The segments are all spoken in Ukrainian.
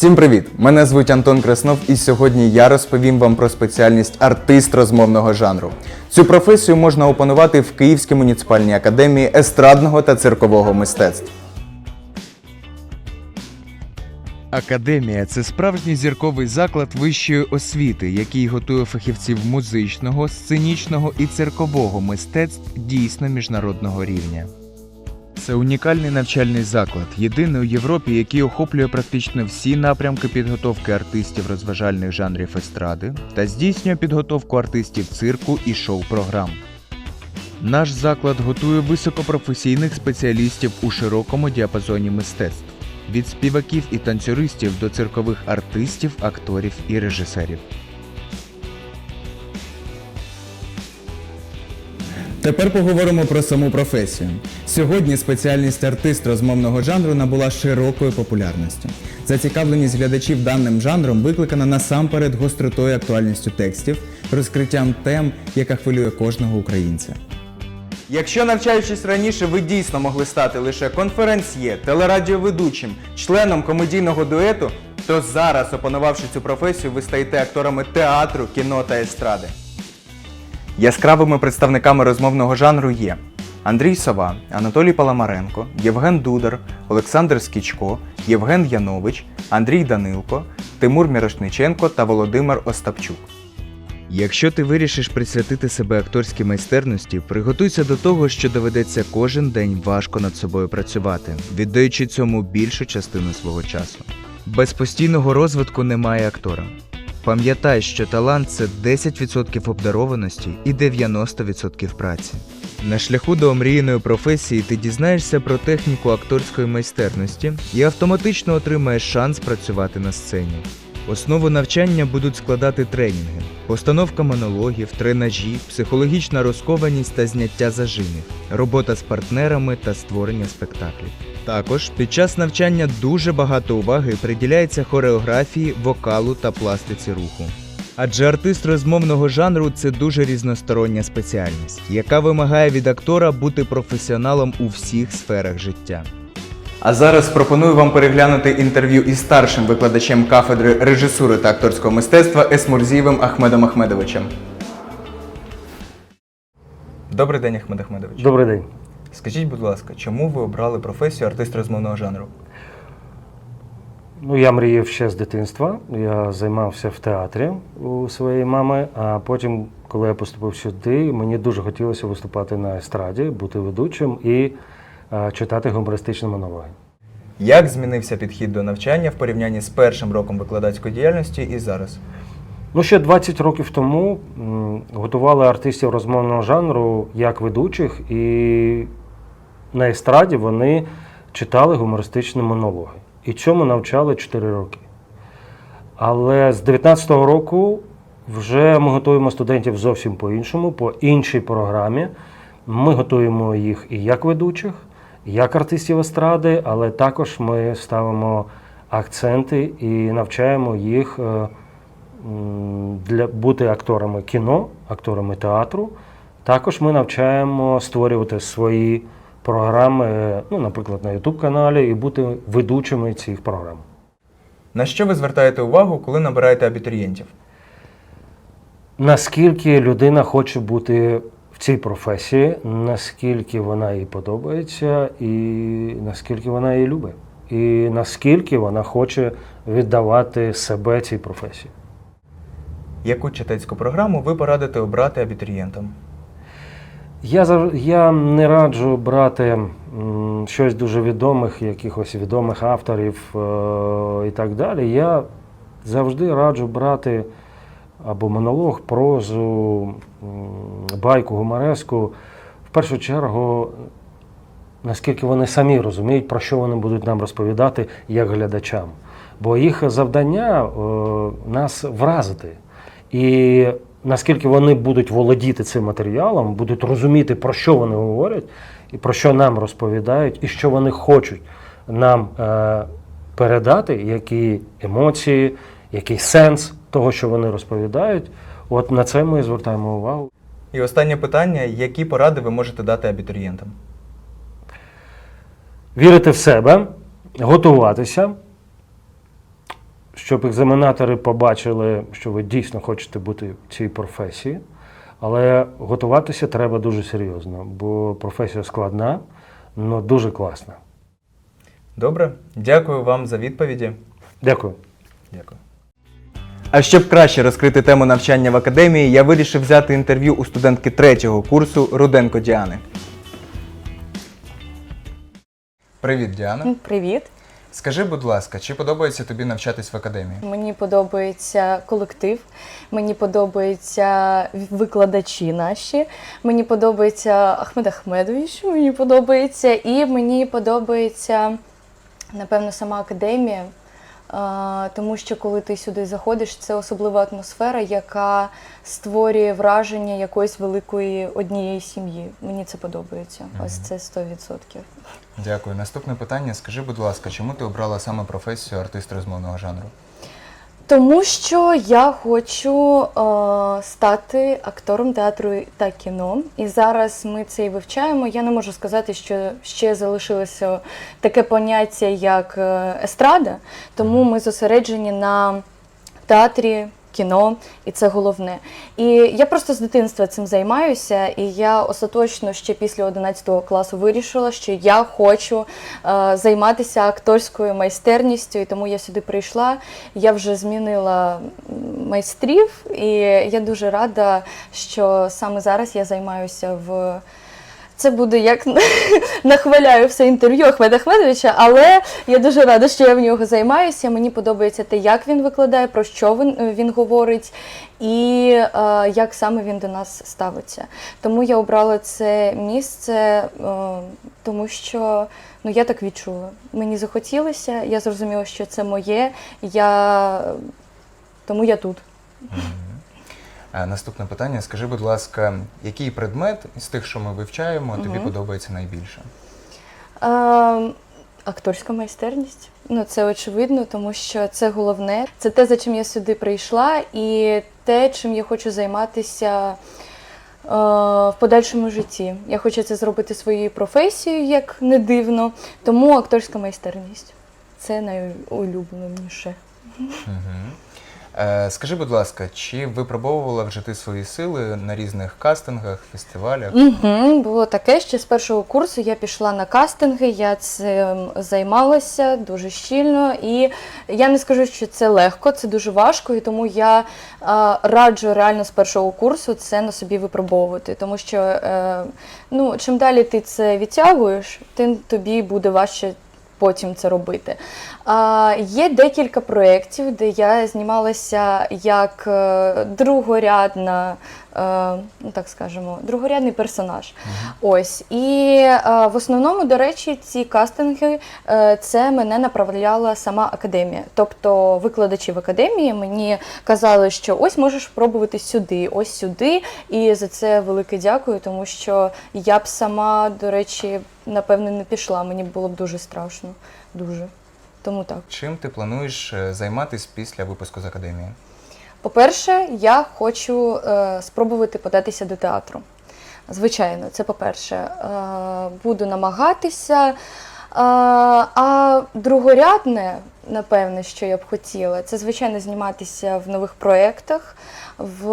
Всім привіт! Мене звуть Антон Краснов, і сьогодні я розповім вам про спеціальність артист розмовного жанру. Цю професію можна опанувати в Київській муніципальній академії естрадного та циркового мистецтв. Академія це справжній зірковий заклад вищої освіти, який готує фахівців музичного, сценічного і циркового мистецтв дійсно міжнародного рівня. Це унікальний навчальний заклад, єдиний у Європі, який охоплює практично всі напрямки підготовки артистів розважальних жанрів естради та здійснює підготовку артистів цирку і шоу-програм. Наш заклад готує високопрофесійних спеціалістів у широкому діапазоні мистецтв від співаків і танцюристів до циркових артистів, акторів і режисерів. Тепер поговоримо про саму професію. Сьогодні спеціальність артист розмовного жанру набула широкою популярністю. Зацікавленість глядачів даним жанром викликана насамперед гостротою актуальністю текстів, розкриттям тем, яка хвилює кожного українця. Якщо навчаючись раніше, ви дійсно могли стати лише конференсьє, телерадіоведучим, членом комедійного дуету, то зараз, опанувавши цю професію, ви стаєте акторами театру, кіно та естради. Яскравими представниками розмовного жанру є Андрій Сова, Анатолій Паламаренко, Євген Дудар, Олександр Скічко, Євген Янович, Андрій Данилко, Тимур Мірошниченко та Володимир Остапчук. Якщо ти вирішиш присвятити себе акторській майстерності, приготуйся до того, що доведеться кожен день важко над собою працювати, віддаючи цьому більшу частину свого часу. Без постійного розвитку немає актора. Пам'ятай, що талант це 10% обдарованості і 90% праці. На шляху до омріяної професії ти дізнаєшся про техніку акторської майстерності і автоматично отримаєш шанс працювати на сцені. Основу навчання будуть складати тренінги, постановка монологів, тренажі, психологічна розкованість та зняття зажимів, робота з партнерами та створення спектаклів. Також під час навчання дуже багато уваги приділяється хореографії, вокалу та пластиці руху. Адже артист розмовного жанру це дуже різностороння спеціальність, яка вимагає від актора бути професіоналом у всіх сферах життя. А зараз пропоную вам переглянути інтерв'ю із старшим викладачем кафедри режисури та акторського мистецтва Есмурзієвим Ахмедом Ахмедовичем. Добрий день, Ахмед Ахмедович. Добрий день. Скажіть, будь ласка, чому ви обрали професію артист розмовного жанру? Ну, я мріяв ще з дитинства. Я займався в театрі у своєї мами, а потім, коли я поступив сюди, мені дуже хотілося виступати на естраді, бути ведучим і читати гумористичні монологи. Як змінився підхід до навчання в порівнянні з першим роком викладацької діяльності і зараз? Ну, ще 20 років тому готували артистів розмовного жанру як ведучих, і на естраді вони читали гумористичні монологи. І чому навчали 4 роки. Але з 19-го року вже ми готуємо студентів зовсім по-іншому, по іншій програмі. Ми готуємо їх і як ведучих, як артистів естради, але також ми ставимо акценти і навчаємо їх е, для бути акторами кіно, акторами театру. Також ми навчаємо створювати свої програми, ну, наприклад, на YouTube каналі і бути ведучими цих програм. На що ви звертаєте увагу, коли набираєте абітурієнтів? Наскільки людина хоче бути цій професії, наскільки вона їй подобається, і наскільки вона її любить, і наскільки вона хоче віддавати себе цій професії. Яку читацьку програму ви порадите обрати абітурієнтам? Я, я не раджу брати щось дуже відомих, якихось відомих авторів е, і так далі. Я завжди раджу брати або монолог, прозу, байку, гумореску. В першу чергу, наскільки вони самі розуміють, про що вони будуть нам розповідати як глядачам. Бо їх завдання е, нас вразити. І наскільки вони будуть володіти цим матеріалом, будуть розуміти, про що вони говорять, і про що нам розповідають, і що вони хочуть нам е, передати, які емоції, який сенс того, що вони розповідають. От на це ми звертаємо увагу. І останнє питання: які поради ви можете дати абітурієнтам? Вірити в себе, готуватися, щоб екзаменатори побачили, що ви дійсно хочете бути в цій професії. Але готуватися треба дуже серйозно, бо професія складна, але дуже класна. Добре, дякую вам за відповіді. Дякую. Дякую. А щоб краще розкрити тему навчання в академії, я вирішив взяти інтерв'ю у студентки третього курсу Руденко Діани. Привіт, Діана. Привіт. Скажи, будь ласка, чи подобається тобі навчатись в академії? Мені подобається колектив, мені подобаються викладачі наші, мені подобається Ахмед Ахмедович, мені подобається, і мені подобається, напевно, сама академія. Тому що коли ти сюди заходиш, це особлива атмосфера, яка створює враження якоїсь великої однієї сім'ї. Мені це подобається. Ось це 100%. Дякую. Наступне питання. Скажи, будь ласка, чому ти обрала саме професію артист розмовного жанру? Тому що я хочу е, стати актором театру та кіно, і зараз ми це і вивчаємо. Я не можу сказати, що ще залишилося таке поняття, як е, естрада, тому ми зосереджені на театрі. Кіно, і це головне. І я просто з дитинства цим займаюся, і я остаточно ще після 11 класу вирішила, що я хочу е, займатися акторською майстерністю, і тому я сюди прийшла. Я вже змінила майстрів, і я дуже рада, що саме зараз я займаюся в. Це буде як нахваляю все інтерв'ю Ахмеда Ахмедовича, але я дуже рада, що я в нього займаюся. Мені подобається те, як він викладає, про що він, він говорить, і е, як саме він до нас ставиться. Тому я обрала це місце, е, тому що ну, я так відчула. Мені захотілося, я зрозуміла, що це моє, я... тому я тут. Е, Наступне питання. Скажи, будь ласка, який предмет з тих, що ми вивчаємо, тобі Мгм. подобається найбільше? Е, акторська майстерність. Ну, це очевидно, тому що це головне. Це те, за чим я сюди прийшла, і те, чим я хочу займатися е, в подальшому житті. Я хочу це зробити своєю професією, як не дивно. Тому акторська майстерність це найулюбленіше. Угу. Е, скажи, будь ласка, чи випробовувала вже ти свої сили на різних кастингах, фестивалях? Угу, було таке, що з першого курсу я пішла на кастинги, я цим займалася дуже щільно, і я не скажу, що це легко, це дуже важко, і тому я а, раджу реально з першого курсу це на собі випробовувати. Тому що е, ну, чим далі ти це відтягуєш, тим тобі буде важче. Потім це робити. А, є декілька проєктів, де я знімалася як е, другорядна, ну так скажемо, другорядний персонаж. Ось. І е, в основному, до речі, ці кастинги е, це мене направляла сама академія. Тобто викладачі в академії мені казали, що ось можеш пробувати сюди, ось сюди. І за це велике дякую, тому що я б сама, до речі, напевне, не пішла. Мені було б дуже страшно. Дуже. Тому так. Чим ти плануєш е, займатись після випуску з академії? По-перше, я хочу е, спробувати податися до театру. Звичайно, це по-перше. Е, буду намагатися. Е, а другорядне, напевне, що я б хотіла, це звичайно зніматися в нових проєктах, в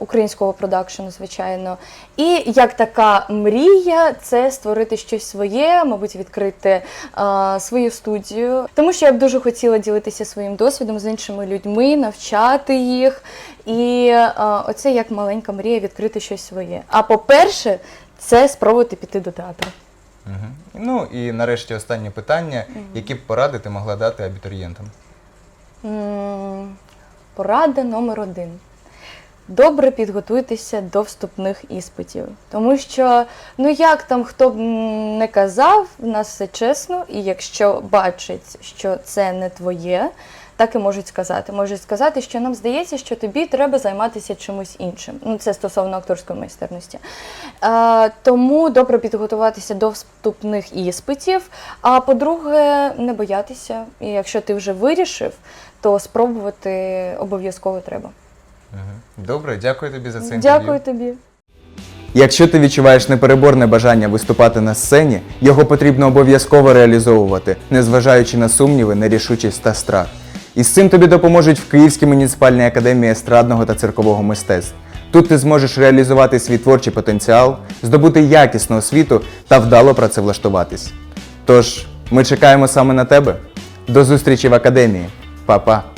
українського продакшену, звичайно. І як така мрія, це створити щось своє, мабуть, відкрити е, свою студію. Тому що я б дуже хотіла ділитися своїм досвідом з іншими людьми, навчати їх. І е, оце як маленька мрія відкрити щось своє. А по-перше, це спробувати піти до театру. Угу. Ну і нарешті останнє питання: які б поради ти могла дати абітурієнтам? М, Порада номер один. Добре підготуйтеся до вступних іспитів. Тому що, ну як там хто б не казав, в нас все чесно, і якщо бачать, що це не твоє, так і можуть сказати. Можуть сказати, що нам здається, що тобі треба займатися чимось іншим. Ну, це стосовно акторської майстерності. Е, тому добре підготуватися до вступних іспитів. А по-друге, не боятися. І якщо ти вже вирішив, то спробувати обов'язково треба. Добре, дякую тобі за це інтерв'ю. Дякую тобі. Якщо ти відчуваєш непереборне бажання виступати на сцені, його потрібно обов'язково реалізовувати, незважаючи на сумніви, нерішучість та страх. І з цим тобі допоможуть в Київській муніципальній академії естрадного та циркового мистецтв. Тут ти зможеш реалізувати свій творчий потенціал, здобути якісну освіту та вдало працевлаштуватись. Тож, ми чекаємо саме на тебе. До зустрічі в академії. Па-па!